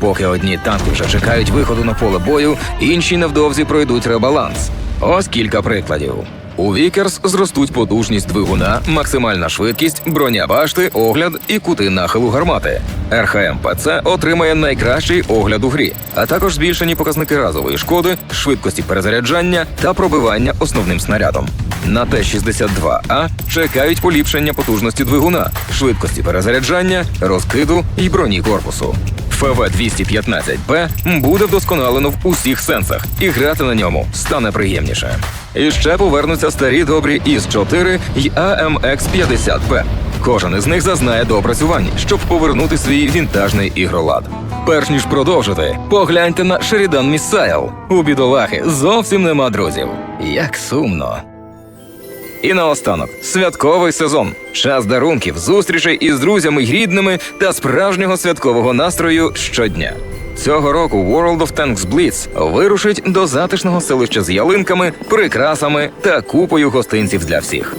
Поки одні танки вже чекають виходу на поле бою, інші невдовзі пройдуть ребаланс. Ось кілька прикладів. У Вікерс зростуть потужність двигуна, максимальна швидкість, броня башти, огляд і кути нахилу гармати. РХМ ПЦ отримає найкращий огляд у грі, а також збільшені показники разової шкоди, швидкості перезаряджання та пробивання основним снарядом. На Т-62А чекають поліпшення потужності двигуна, швидкості перезаряджання, розкиду і броні корпусу. ФВ-215Б буде вдосконалено в усіх сенсах, і грати на ньому стане приємніше. І ще повернуться старі добрі ІС-4 і АМХ-50Б. Кожен із них зазнає доопрацювань, щоб повернути свій вінтажний ігролад. Перш ніж продовжити, погляньте на Шерідан Міссайл. У бідолахи зовсім нема друзів. Як сумно. І наостанок святковий сезон. Час дарунків, зустрічей із друзями рідними та справжнього святкового настрою щодня. Цього року World of Tanks Blitz вирушить до затишного селища з ялинками, прикрасами та купою гостинців для всіх.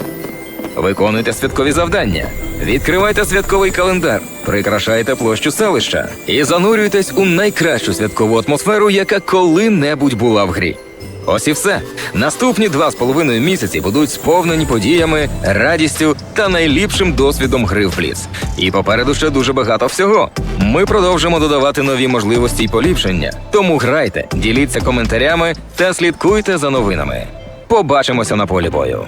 Виконуйте святкові завдання, відкривайте святковий календар, прикрашайте площу селища і занурюйтесь у найкращу святкову атмосферу, яка коли-небудь була в грі. Ось і все. Наступні два з половиною місяці будуть сповнені подіями, радістю та найліпшим досвідом гри в Бліц. І попереду ще дуже багато всього. Ми продовжимо додавати нові можливості й поліпшення. Тому грайте, діліться коментарями та слідкуйте за новинами. Побачимося на полі бою.